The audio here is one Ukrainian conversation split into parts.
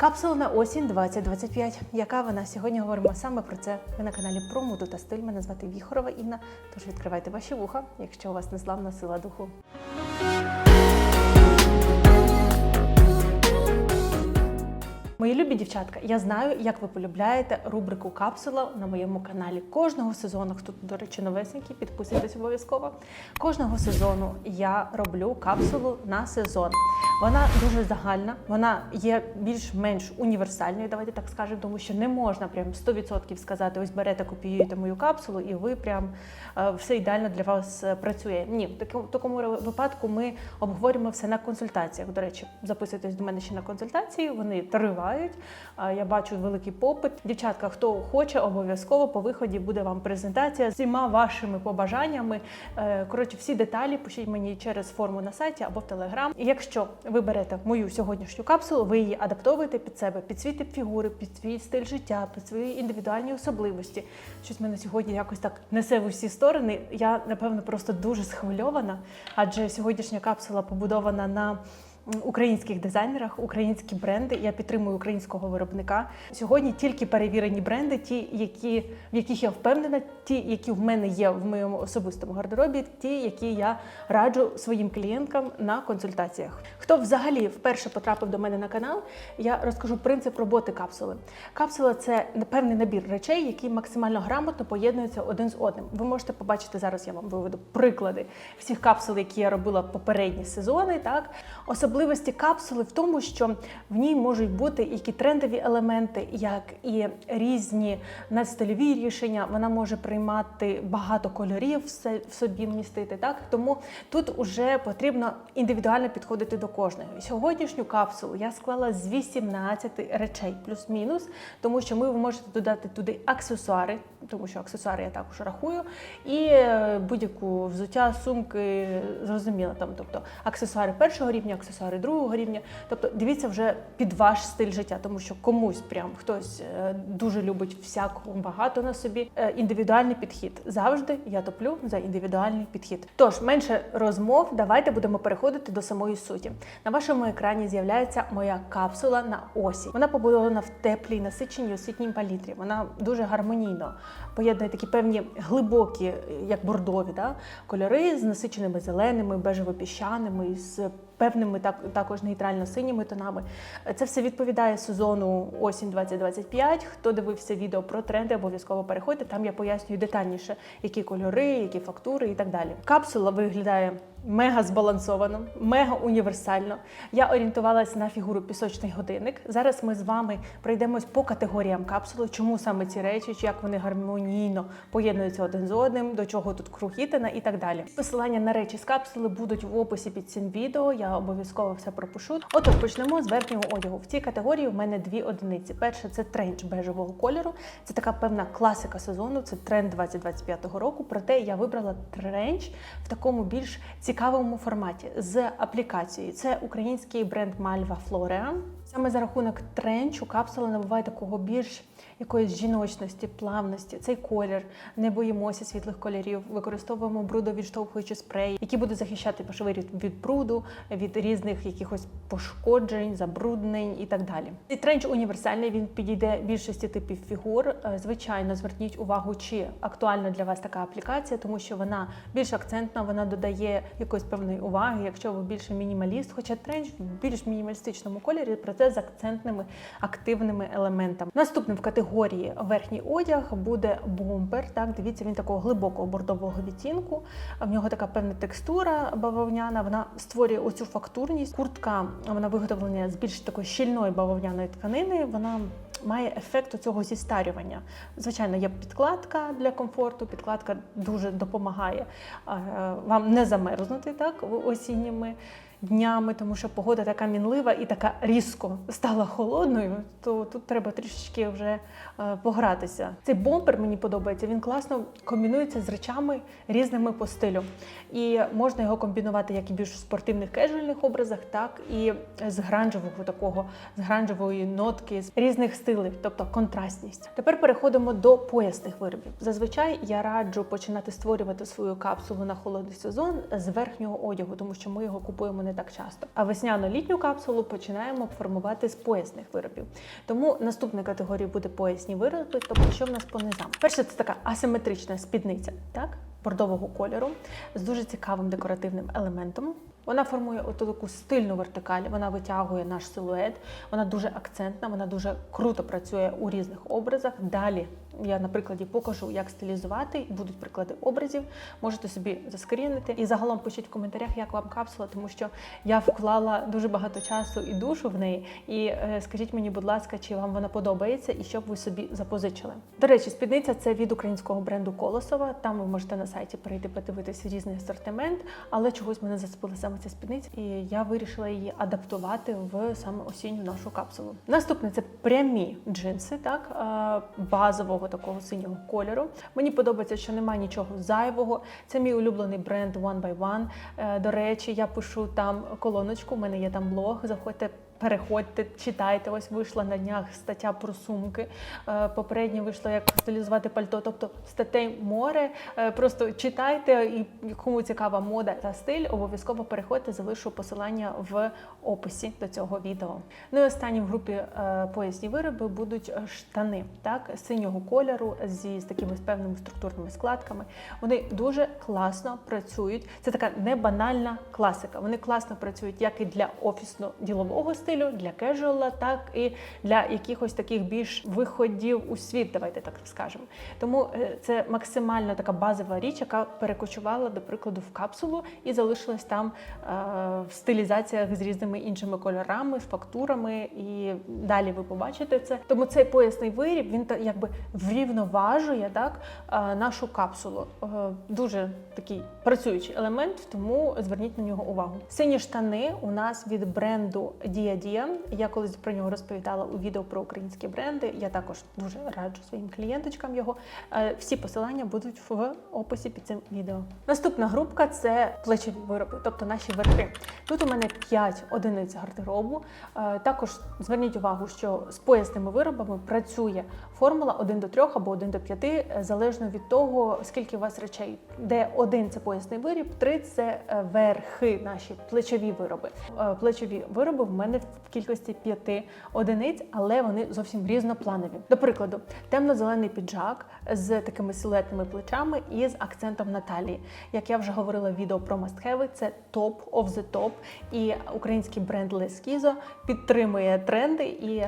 Капсула на осінь 2025. Яка вона? Сьогодні говоримо саме про це. Ви на каналі про моду та стиль. Мене звати Віхорова Інна. Тож відкривайте ваші вуха, якщо у вас незламна сила духу. Мої любі дівчатка, я знаю, як ви полюбляєте рубрику Капсула на моєму каналі. Кожного сезону, хто до речі, новесенький, підписуйтесь обов'язково. Кожного сезону я роблю капсулу на сезон. Вона дуже загальна, вона є більш-менш універсальною, давайте так скажемо, тому що не можна прям 100% сказати, ось берете, копіюєте мою капсулу, і ви прям е, все ідеально для вас е, працює. Ні, в такому випадку ми обговорюємо все на консультаціях. До речі, записуйтесь до мене ще на консультації, вони тривають. Е, Я бачу великий попит. Дівчатка, хто хоче, обов'язково по виході буде вам презентація з всіма вашими побажаннями. Е, Коротше, всі деталі пишіть мені через форму на сайті або в телеграм. І якщо ви берете мою сьогоднішню капсулу, ви її адаптовуєте під себе, під свій тип фігури, під свій стиль життя, під свої індивідуальні особливості. Щось мене сьогодні якось так несе в усі сторони. Я напевно просто дуже схвильована, адже сьогоднішня капсула побудована на українських дизайнерах, українські бренди. Я підтримую українського виробника. Сьогодні тільки перевірені бренди, ті, які в яких я впевнена, ті, які в мене є в моєму особистому гардеробі, ті, які я раджу своїм клієнткам на консультаціях. Хто взагалі вперше потрапив до мене на канал, я розкажу принцип роботи капсули. Капсула це певний набір речей, які максимально грамотно поєднуються один з одним. Ви можете побачити зараз. Я вам виведу приклади всіх капсул, які я робила попередні сезони. Так особливості капсули в тому, що в ній можуть бути які трендові елементи, як і різні надстильові рішення. Вона може приймати багато кольорів в собі вмістити. Так тому тут уже потрібно індивідуально підходити до кожної. Сьогоднішню капсулу я склала з 18 речей, плюс-мінус, тому що ви можете додати туди аксесуари, тому що аксесуари я також рахую, і е, будь-яку взуття, сумки, зрозуміло там, тобто аксесуари першого рівня, аксесуари другого рівня. Тобто дивіться вже під ваш стиль життя, тому що комусь прям хтось е, дуже любить всякого багато на собі. Е, Індивідуальний підхід завжди я топлю за індивідуальний підхід. Тож менше розмов, давайте будемо переходити до самої суті. На вашому екрані з'являється моя капсула на осінь. Вона побудована в теплій, насиченій освітній палітрі. Вона дуже гармонійно поєднує такі певні глибокі, як бордові, да? кольори з насиченими зеленими, бежево-піщаними, з певними так, також нейтрально-синіми тонами. Це все відповідає сезону осінь 2025. Хто дивився відео про тренди, обов'язково переходьте. Там я пояснюю детальніше, які кольори, які фактури і так далі. Капсула виглядає мега збалансовано, мега універсально. Я орієнтувалася на фігуру пісочний годинник. Зараз ми з вами пройдемось по категоріям капсули, чому саме ці речі, як вони гармонійно поєднуються один з одним, до чого тут крухітина і так далі. Посилання на речі з капсули будуть в описі під цим відео. Я обов'язково все пропишу. Отож, почнемо з верхнього одягу. В цій категорії в мене дві одиниці. Перше це тренч бежевого кольору. Це така певна класика сезону. Це тренд 2025 року. Проте я вибрала тренч в такому більш цікавому форматі з аплікацією. Це український бренд Malva Florean. Саме за рахунок тренчу капсула набуває такого більш якоїсь жіночності, плавності. Цей колір, не боїмося світлих кольорів, використовуємо брудовідштовхуючі спреї, які будуть захищати пошви від- бруду, від різних якихось пошкоджень, забруднень і так далі. Цей тренч універсальний. Він підійде більшості типів фігур. Е, Звичайно, зверніть увагу, чи актуальна для вас така аплікація, тому що вона більш акцентна, вона додає якоїсь певної уваги. Якщо ви більше мінімаліст, хоча тренч в більш мінімалістичному кольорі, проте з акцентними активними елементами. Наступним в категорії верхній одяг буде бомбер. Так, дивіться, він такого глибокого бордового відтінку. В нього така певна текстура бавовняна. Вона створює оцю фактурність. Куртка вона виготовлена з більш такої щільної бавовняної тканини. Вона має ефект цього зістарювання. Звичайно, є підкладка для комфорту. Підкладка дуже допомагає е, вам не замерзнути так осінніми днями, тому що погода така мінлива і така різко стала холодною, то тут треба трішечки вже е, погратися. Цей бомбер мені подобається. Він класно комбінується з речами різними по стилю. І можна його комбінувати як і більш в спортивних кежуальних образах, так і з гранжевого такого, з гранжевої нотки, з різних стилів, тобто контрастність. Тепер переходимо до поясних виробів. Зазвичай я раджу починати створювати свою капсулу на холодний сезон з верхнього одягу, тому що ми його купуємо не не так часто. А весняно-літню капсулу починаємо формувати з поясних виробів. Тому наступна категорія буде поясні вироби. Тобто, що в нас по низам? Перше, це така асиметрична спідниця, так? бордового кольору з дуже цікавим декоративним елементом. Вона формує оту таку стильну вертикаль, вона витягує наш силует, вона дуже акцентна, вона дуже круто працює у різних образах. Далі я на прикладі покажу, як стилізувати, будуть приклади образів. Можете собі заскрінити. І загалом пишіть в коментарях, як вам капсула, тому що я вклала дуже багато часу і душу в неї. І е, скажіть мені, будь ласка, чи вам вона подобається і що б ви собі запозичили. До речі, спідниця це від українського бренду Колосова. Там ви можете на сайті перейти подивитися різний асортимент, але чогось мене зацепила саме ця спідниця, і я вирішила її адаптувати в саме осінню нашу капсулу. Наступне це прямі джинси, так е, базового такого синього кольору. Мені подобається, що немає нічого зайвого. Це мій улюблений бренд One by One. Е, До речі, я пишу там колоночку. У мене є там блог. Заходьте. Переходьте, читайте. Ось вийшла на днях стаття про сумки. Е, Попередньо вийшло як стилізувати пальто. Тобто статей море. Е, Просто читайте і кому цікава мода та стиль, обов'язково переходьте, залишу посилання в описі до цього відео. Ну і останні в групі е, поясні вироби будуть штани, так синього кольору зі з такими певними структурними складками. Вони дуже класно працюють. Це така небанальна класика. Вони класно працюють як і для офісно-ділового стилю, для кежуала, так і для якихось таких більш виходів у світ. Давайте так скажемо. Тому е, це максимально така базова річ, яка перекочувала, до прикладу, в капсулу і залишилась там е, в стилізаціях з різними іншими кольорами, фактурами. І далі ви побачите це. Тому цей поясний виріб він якби врівноважує так е, нашу капсулу. Дуже такий працюючий елемент, тому зверніть на нього увагу. Сині штани у нас від бренду Dia Dia. Я колись про нього розповідала у відео про українські бренди. Я також дуже раджу своїм клієнточкам його. Е, Всі посилання будуть в описі під цим відео. Наступна групка це плечові вироби, тобто наші верхи. Тут у мене 5 одиниць гардеробу. Е, Також зверніть увагу, що з поясними виробами працює формула 1 до 3 або 1 до 5, е, залежно від того, скільки у вас речей. Де один це поясний виріб, три це е, верхи, наші плечові вироби. Е, Плечові вироби в мене в кількості 5 одиниць, але вони зовсім різнопланові. До прикладу, темно-зелений піджак з такими силуетними плечами і з акцентом на талії. Як я вже говорила в відео про мастхеви, це топ of the top. І український бренд Лескізо підтримує тренди і.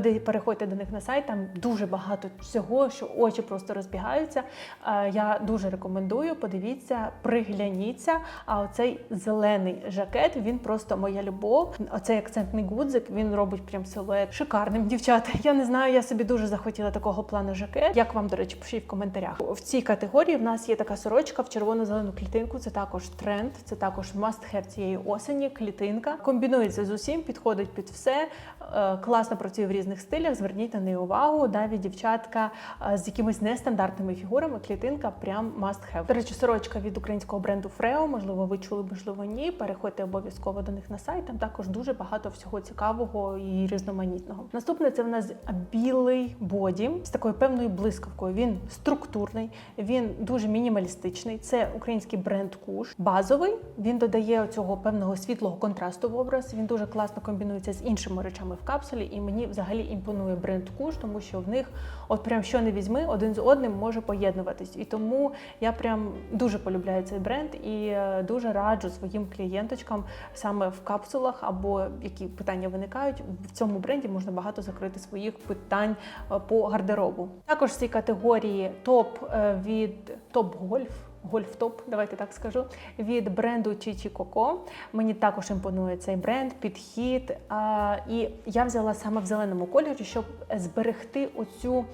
Переходьте до них на сайт, там дуже багато всього, що очі просто розбігаються. Е, Я дуже рекомендую, подивіться, пригляніться. А оцей зелений жакет він просто моя любов. Оцей акцентний гудзик він робить прям силует шикарним, дівчата. Я не знаю, я собі дуже захотіла такого плану жакет. Як вам, до речі, пишіть в коментарях. В цій категорії в нас є така сорочка в червоно-зелену клітинку. Це також тренд, це також must have цієї осені. Клітинка комбінується з усім, підходить під все. Е, Класно працює в різних стилях. Зверніть на неї увагу. Навіть дівчатка е, з якимись нестандартними фігурами. Клітинка прям must have. До речі, сорочка від українського бренду Фрео. Можливо, ви чули, можливо, ні. Переходьте обов'язково до них на сайт. Там також дуже багато всього цікавого і різноманітного. Наступне це в нас білий боді з такою певною блискавкою. Він структурний, він дуже мінімалістичний. Це український бренд Куш. Базовий. Він додає цього певного світлого контрасту в образ. Він дуже класно комбінується з іншими речами в капсулі. І мені взагалі імпонує бренд Куш, тому що в них, от прям що не візьми, один з одним може поєднуватись. І тому я прям дуже полюбляю цей бренд і е, дуже раджу своїм клієнточкам саме в капсулах або які питання виникають. В цьому бренді можна багато закрити своїх питань е, по гардеробу. Також в цій категорії топ е, від топ гольф. Гольф-топ, давайте так скажу, від бренду Чічі Коко. Мені також імпонує цей бренд, підхід. А, і я взяла саме в зеленому кольорі, щоб зберегти оцю,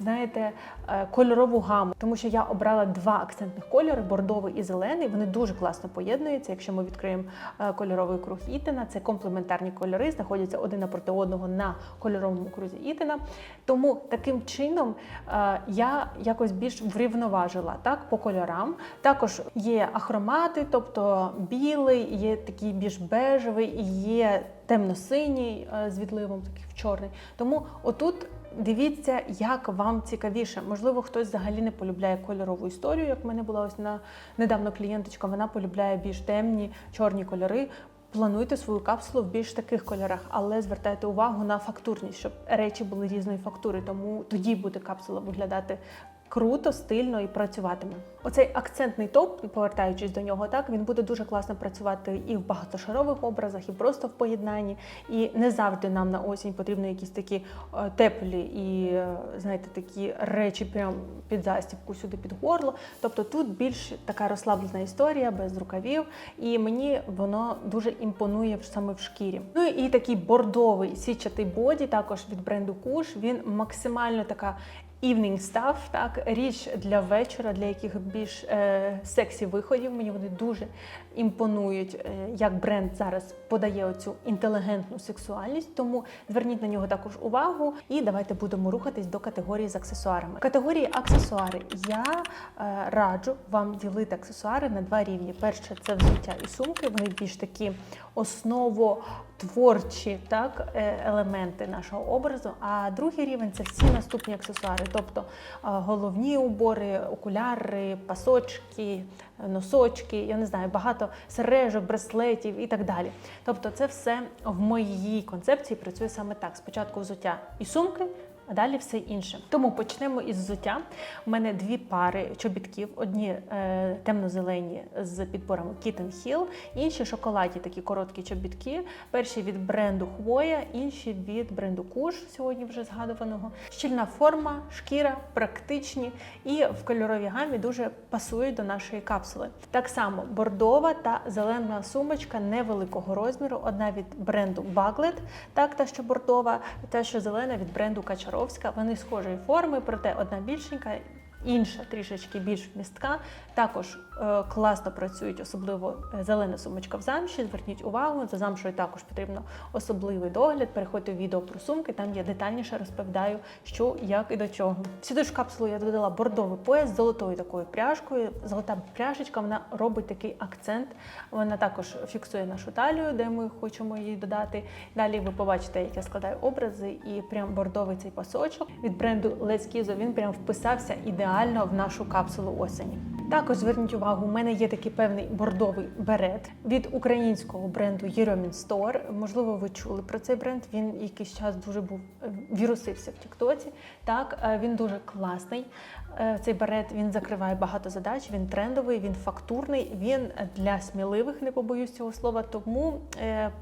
знаєте, е, кольорову гаму. Тому що я обрала два акцентних кольори бордовий і зелений. Вони дуже класно поєднуються. Якщо ми відкриємо е, кольоровий круг Ітена, це комплементарні кольори, знаходяться один напроти одного на кольоровому крузі Ітена. Тому таким чином е, я якось більш врівноважила так по кольорам. Також є ахромати, тобто білий, є такий більш бежевий, і є темно-синій з відливом, такий в чорний. Тому отут. Дивіться, як вам цікавіше. Можливо, хтось взагалі не полюбляє кольорову історію, як в мене була ось на недавно клієнточка. Вона полюбляє більш темні чорні кольори. Плануйте свою капсулу в більш таких кольорах, але звертайте увагу на фактурність, щоб речі були різної фактури. Тому тоді буде капсула виглядати круто, стильно і працюватиме. Оцей акцентний топ, повертаючись до нього, так він буде дуже класно працювати і в багатошарових образах, і просто в поєднанні. І не завжди нам на осінь потрібні якісь такі е, теплі і е, знаєте, такі речі прям під застібку сюди під горло. Тобто тут більш така розслаблена історія без рукавів, і мені воно дуже імпонує саме в шкірі. Ну і такий бордовий січатий боді, також від бренду Куш. Він максимально така. Evening stuff, так, річ для вечора, для яких більш е, сексі виходів. Мені вони дуже імпонують, е, як бренд зараз подає оцю інтелігентну сексуальність. Тому зверніть на нього також увагу. І давайте будемо рухатись до категорії з аксесуарами. Категорії аксесуари я е, раджу вам ділити аксесуари на два рівні. Перше це взуття і сумки. Вони більш такі основотворчі так, е, елементи нашого образу. А другий рівень це всі наступні аксесуари, тобто головні убори, окуляри, пасочки, носочки, я не знаю, багато сережок, браслетів і так далі. Тобто, це все в моїй концепції працює саме так: спочатку взуття і сумки. А далі все інше. Тому почнемо із взуття. У мене дві пари чобітків: одні е, темно-зелені з підборами Kitten Hill, інші шоколадні такі короткі чобітки. Перші від бренду Хвоя, інші від бренду Куш, сьогодні вже згадуваного. Щільна форма, шкіра, практичні і в кольоровій гамі дуже пасують до нашої капсули. Так само бордова та зелена сумочка невеликого розміру. Одна від бренду Baglet, так та що бордова, та що зелена від бренду Качаровська. Вони схожої форми, проте одна більшенька. Інша трішечки більш вмістка, також класно працюють, особливо е, зелена сумочка в замші. Зверніть увагу, за замшою також потрібно особливий догляд. Переходьте в відео про сумки, там я детальніше розповідаю, що, як і до чого. Сюди ж капсулу я додала бордовий пояс з золотою такою пряжкою. Золота пряжечка вона робить такий акцент. Вона також фіксує нашу талію, де ми хочемо її додати. Далі ви побачите, як я складаю образи, і прям бордовий цей пасочок від бренду Les Kizo, він прям вписався ідеально в нашу капсулу осені. Також зверніть увагу, у мене є такий певний бордовий берет від українського бренду Єрьомін Store. Можливо, ви чули про цей бренд. Він якийсь час дуже був е, вірусився в Тіктоці. Так, е, він дуже класний. Е, Цей берет він закриває багато задач. Він трендовий, він фактурний, він для сміливих, не побоюсь цього слова. Тому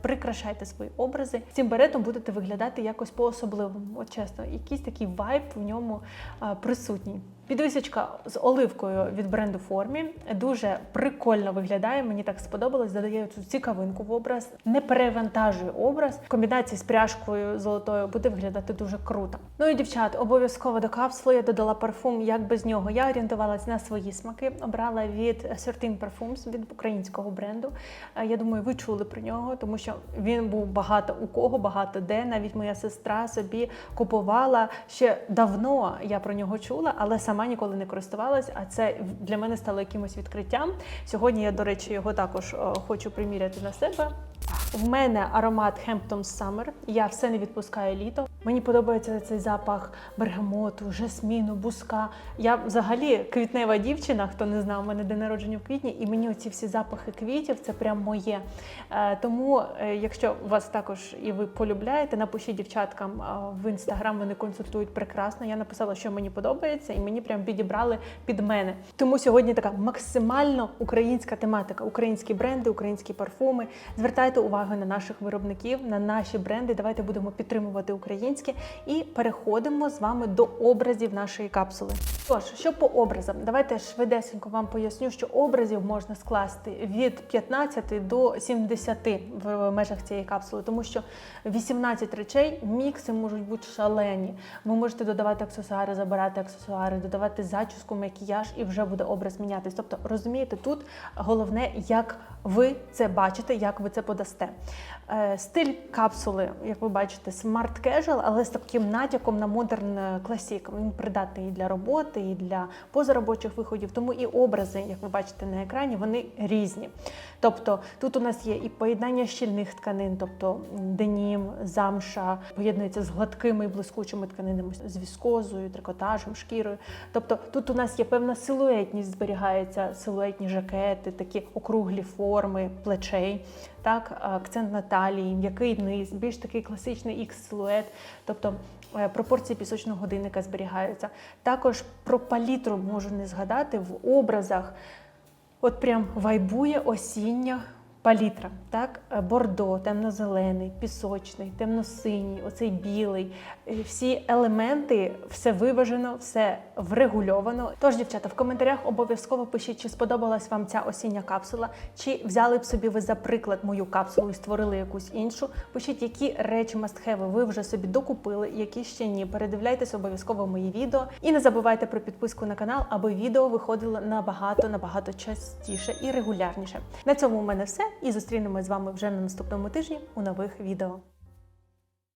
прикрашайте свої образи. Цим беретом будете виглядати якось по-особливому. От чесно, якийсь такий вайб в ньому присутній. Підвісочка з оливкою від бренду Формі дуже прикольно виглядає. Мені так сподобалось. Додає цю цікавинку в образ, не перевантажує образ. В комбінації з пряжкою золотою буде виглядати дуже круто. Ну і дівчат, обов'язково до капсули я додала парфум. Як без нього? Я орієнтувалась на свої смаки. Обрала від 13 Parfums від українського бренду. Е, Я думаю, ви чули про нього, тому що він був багато у кого, багато де. Навіть моя сестра собі купувала ще давно. Я про нього чула, але сама ніколи не користувалась. А це для мене стало якимось відкриттям. Сьогодні я, до речі, його також е, хочу приміряти на себе. В мене аромат Hampton Summer. Я все не відпускаю літо. Мені подобається цей запах бергамоту, жасміну, буска. Я взагалі квітнева дівчина, хто не знав, у мене день народження в квітні, і мені оці всі запахи квітів це прям моє. Е, Тому, е, якщо вас також і ви полюбляєте, напишіть дівчаткам е, в інстаграм. Вони консультують прекрасно. Я написала, що мені подобається, і мені прям підібрали під мене. Тому сьогодні така максимально українська тематика, українські бренди, українські парфуми. Звертайте увагу на наших виробників, на наші бренди. Давайте будемо підтримувати українське і переходимо з вами до образів нашої капсули. Тож, що по образам, давайте швидесенько вам поясню, що образів можна скласти від 15 до 70 в межах цієї капсули, тому що 18 речей мікси можуть бути шалені. Ви можете додавати аксесуари, забирати аксесуари, додавати зачіску, макіяж, і вже буде образ мінятись. Тобто, розумієте, тут головне, як ви це бачите, як ви це подасте. Е, Стиль капсули, як ви бачите, smart casual, але з таким натяком на модерн класік. Він придатний і для роботи, і для позаробочих виходів. Тому і образи, як ви бачите на екрані, вони різні. Тобто тут у нас є і поєднання щільних тканин, тобто денім, замша, поєднується з гладкими і блискучими тканинами, з віскозою, трикотажем, шкірою. Тобто тут у нас є певна силуетність, зберігається силуетні жакети, такі округлі форми плечей, так, акцент на талії, м'який низ, більш такий класичний ікс-силует. Тобто е, пропорції пісочного годинника зберігаються. Також про палітру можу не згадати в образах. От прям вайбує осіння палітра, так? Е, Бордо, темно-зелений, пісочний, темно-синій, оцей білий. Е, Всі елементи, все виважено, все врегульовано. Тож, дівчата, в коментарях обов'язково пишіть, чи сподобалась вам ця осіння капсула, чи взяли б собі ви за приклад мою капсулу і створили якусь іншу. Пишіть, які речі мастхеви ви вже собі докупили, які ще ні. Передивляйтесь обов'язково мої відео. І не забувайте про підписку на канал, аби відео виходило набагато набагато частіше і регулярніше. На цьому у мене все. І зустрінемось з вами вже на наступному тижні у нових відео.